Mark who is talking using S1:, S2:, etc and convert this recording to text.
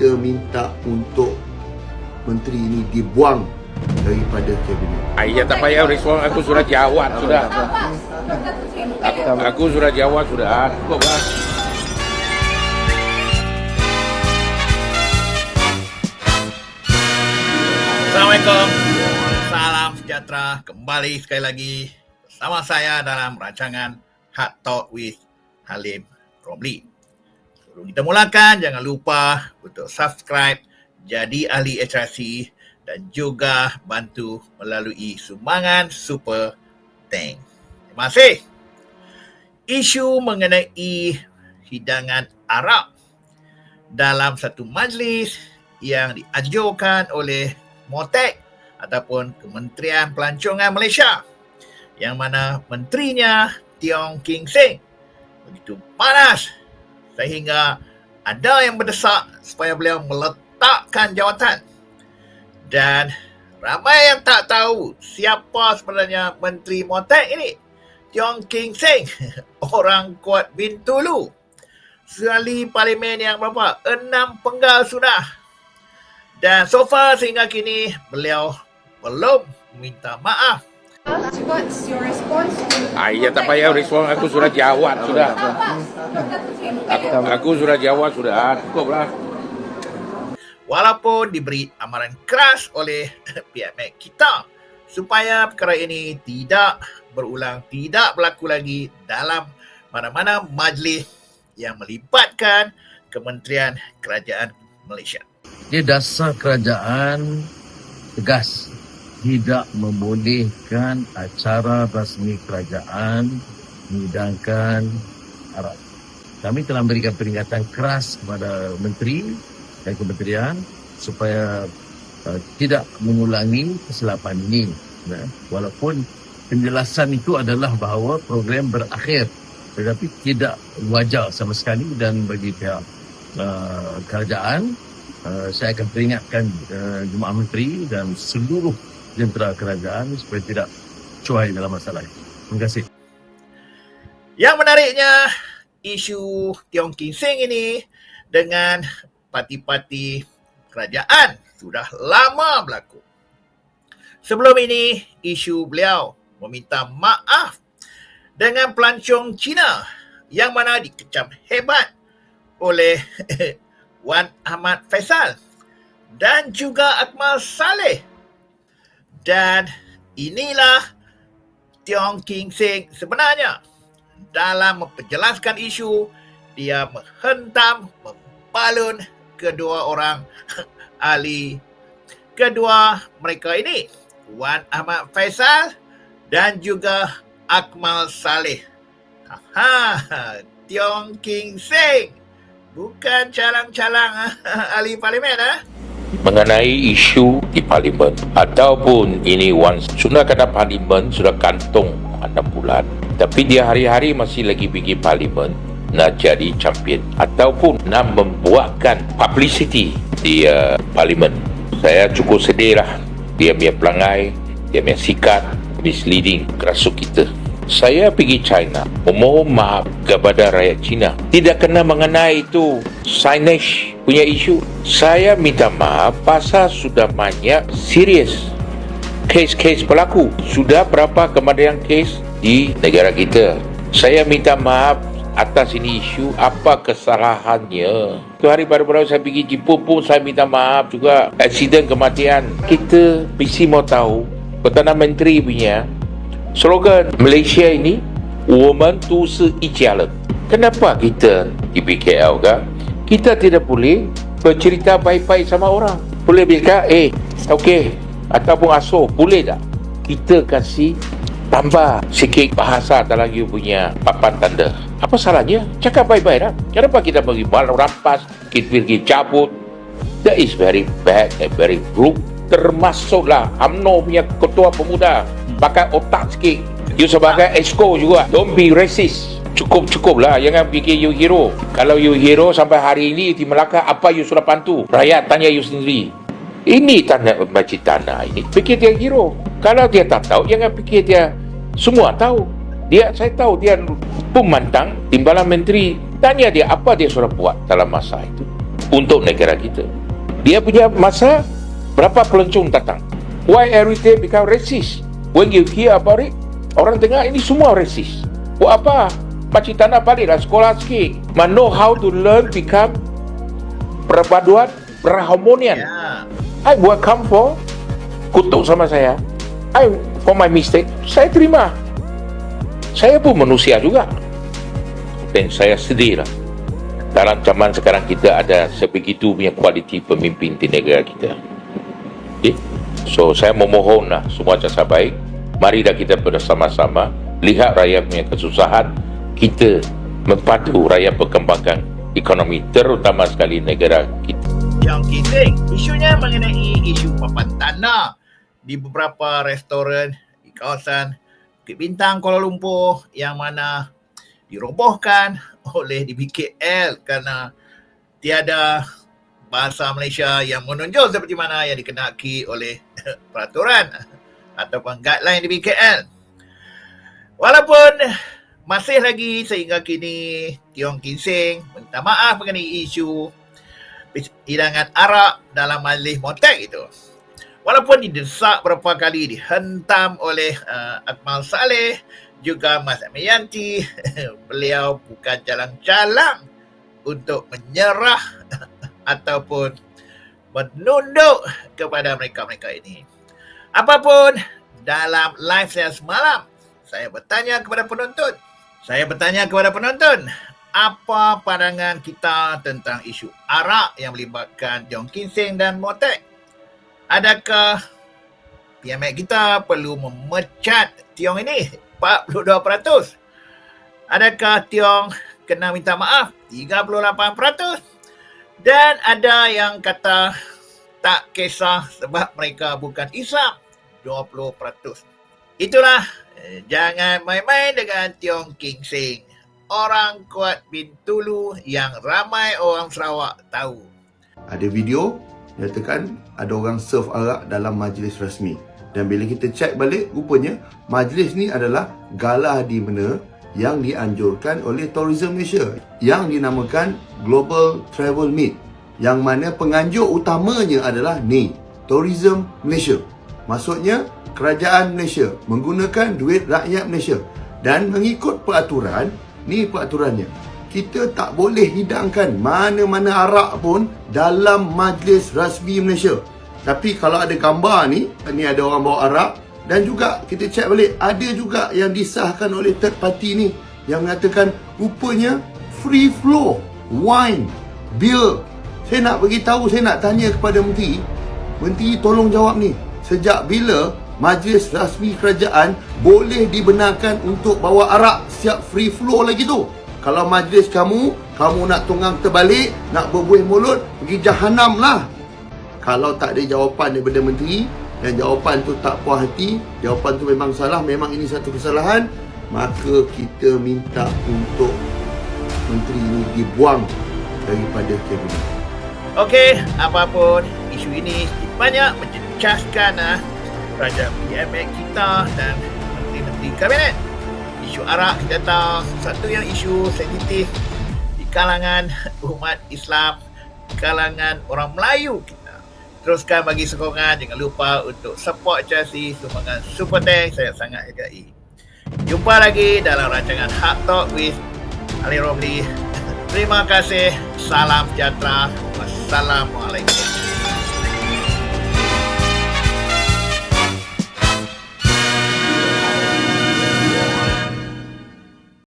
S1: kita minta untuk menteri ini dibuang daripada kabinet.
S2: Ayah tak payah respon aku sudah jawab sudah. Aku, aku sudah jawab sudah. Cukup lah.
S3: Assalamualaikum. Salam sejahtera. Kembali sekali lagi bersama saya dalam rancangan Hard Talk with Halim Romli. Sebelum kita mulakan, jangan lupa untuk subscribe jadi ahli HRC dan juga bantu melalui sumbangan super tank. Terima kasih. Isu mengenai hidangan Arab dalam satu majlis yang diajukan oleh Motek ataupun Kementerian Pelancongan Malaysia yang mana menterinya Tiong King Seng begitu panas sehingga ada yang berdesak supaya beliau meletakkan jawatan dan ramai yang tak tahu siapa sebenarnya Menteri Motek ini Tiong King Seng orang kuat Bintulu sekali parlimen yang berapa? Enam penggal sudah dan so far sehingga kini beliau belum minta maaf.
S4: What's your response to
S2: Ayah tak payah respon aku sudah jawab sudah. Aku, aku sudah jawab sudah. Cukup lah.
S3: Walaupun diberi amaran keras oleh pihak Mac kita supaya perkara ini tidak berulang, tidak berlaku lagi dalam mana-mana majlis yang melibatkan Kementerian Kerajaan Malaysia.
S5: Dia dasar kerajaan tegas tidak membolehkan acara rasmi kerajaan menghidangkan Arab. Kami telah memberikan peringatan keras kepada menteri dan kementerian supaya uh, tidak mengulangi kesilapan ini. Nah, walaupun penjelasan itu adalah bahawa program berakhir tetapi tidak wajar sama sekali dan bagi pihak uh, kerajaan Uh, saya akan peringatkan uh, Jemaah Menteri dan seluruh jentera kerajaan supaya tidak cuai dalam masalah ini. Terima kasih.
S3: Yang menariknya, isu Tiong King Seng ini dengan parti-parti kerajaan sudah lama berlaku. Sebelum ini, isu beliau meminta maaf dengan pelancong Cina yang mana dikecam hebat oleh Wan Ahmad Faisal dan juga Akmal Saleh. Dan inilah Tiong King Seng sebenarnya dalam memperjelaskan isu dia menghentam, membalun kedua orang ahli kedua mereka ini Wan Ahmad Faisal dan juga Akmal Saleh. Ha, Tiong King Seng Bukan calang-calang ahli parlimen ah.
S2: Mengenai isu di parlimen. Ataupun ini once sudah kena parlimen sudah kantung 6 bulan tapi dia hari-hari masih lagi pergi parlimen nak jadi champion ataupun nak membuatkan publicity di uh, parlimen. Saya cukup sedih lah. Dia punya pelangai dia punya sikat misleading kerasuk kita saya pergi China. Memohon maaf kepada rakyat China. Tidak kena mengenai itu. Signage punya isu. Saya minta maaf pasal sudah banyak serius kes-kes berlaku. Sudah berapa kematian kes di negara kita? Saya minta maaf atas ini isu. Apa kesalahannya? Tu hari baru-baru saya pergi Jepun pun saya minta maaf juga. Aksiden kematian. Kita mesti mau tahu. Perdana Menteri punya slogan Malaysia ini woman tu se ijalan kenapa kita di BKL kan kita tidak boleh bercerita baik-baik sama orang. Boleh bilkah eh okey ataupun asuh boleh tak? Kita kasih tambah sikit bahasa dalam you punya papan tanda. Apa salahnya? Cakap baik-baik lah kenapa kita pergi rampas kita pergi cabut? That is very bad and very rude termasuklah UMNO punya ketua pemuda. Pakai otak sikit. You sebagai exco juga don't be racist. Cukup-cukup lah jangan fikir you hero. Kalau you hero sampai hari ini di Melaka apa you sudah bantu? Rakyat tanya you sendiri. Ini tanda macam tanah ini. Fikir dia hero. Kalau dia tak tahu jangan fikir dia semua tahu. Dia saya tahu dia pemantang timbalan menteri. Tanya dia apa dia sudah buat dalam masa itu untuk negara kita. Dia punya masa berapa pelancong datang. Why everything become racist? When you hear about it, orang dengar ini semua racist. Buat apa? Pakcik tanah baliklah sekolah sikit. Man know how to learn become perpaduan berharmonian.
S3: Ya.
S2: I buat come for kutuk sama saya. I for my mistake, saya terima. Saya pun manusia juga. Dan saya sedih lah. Dalam zaman sekarang kita ada sebegitu punya kualiti pemimpin di negara kita. Okay? So saya memohon lah semua jasa baik. Mari dah kita bersama-sama lihat rakyat punya kesusahan. Kita membantu rakyat perkembangan ekonomi terutama sekali negara kita.
S3: Yang Kising, isunya mengenai isu papan tanah di beberapa restoran di kawasan Bukit Bintang Kuala Lumpur yang mana dirobohkan oleh DBKL kerana tiada bahasa Malaysia yang menonjol seperti mana yang dikenaki oleh peraturan ataupun guideline DBKL. Walaupun masih lagi sehingga kini Tiong Kinsing minta maaf mengenai isu hidangan arak dalam majlis motek itu. Walaupun didesak berapa kali dihentam oleh uh, Akmal Saleh juga Mas Amiyanti, beliau bukan jalan-jalan untuk menyerah ataupun menunduk kepada mereka-mereka ini. Apapun dalam live saya semalam, saya bertanya kepada penonton. Saya bertanya kepada penonton, apa pandangan kita tentang isu arak yang melibatkan Tiong Kinsing dan Motek? Adakah PMX kita perlu memecat Tiong ini 42%? Adakah Tiong kena minta maaf 38%? Dan ada yang kata tak kisah sebab mereka bukan Islam 20%. Itulah eh, jangan main-main dengan Tiong Kinsing orang kuat Bintulu yang ramai orang Sarawak tahu.
S1: Ada video nyatakan ada orang serve arak dalam majlis rasmi. Dan bila kita cek balik, rupanya majlis ni adalah galah di mana yang dianjurkan oleh Tourism Malaysia yang dinamakan Global Travel Meet yang mana penganjur utamanya adalah ni, Tourism Malaysia. Maksudnya, kerajaan Malaysia menggunakan duit rakyat Malaysia dan mengikut peraturan, ni peraturannya. Kita tak boleh hidangkan mana-mana arak pun dalam majlis rasmi Malaysia. Tapi kalau ada gambar ni, ni ada orang bawa arak dan juga kita cek balik ada juga yang disahkan oleh third party ni yang mengatakan rupanya free flow wine, beer. Saya nak bagi tahu, saya nak tanya kepada menteri, menteri tolong jawab ni. Sejak bila majlis rasmi kerajaan boleh dibenarkan untuk bawa arak siap free flow lagi tu? Kalau majlis kamu, kamu nak tunggang terbalik, nak berbuih mulut, pergi jahanam lah. Kalau tak ada jawapan daripada menteri dan jawapan tu tak puas hati, jawapan tu memang salah, memang ini satu kesalahan, maka kita minta untuk menteri ini dibuang daripada kabinet.
S3: Okey, apapun isu ini banyak mencecahkan ah, kerajaan PMX kita dan menteri-menteri kabinet. Isu arak kita tahu satu yang isu sensitif di kalangan umat Islam, kalangan orang Melayu kita. Teruskan bagi sokongan, jangan lupa untuk support Chelsea, sumbangan Super Tank, saya sangat hargai. Jumpa lagi dalam rancangan Hard Talk with Ali Romli. Terima kasih. Salam sejahtera. Wassalamualaikum.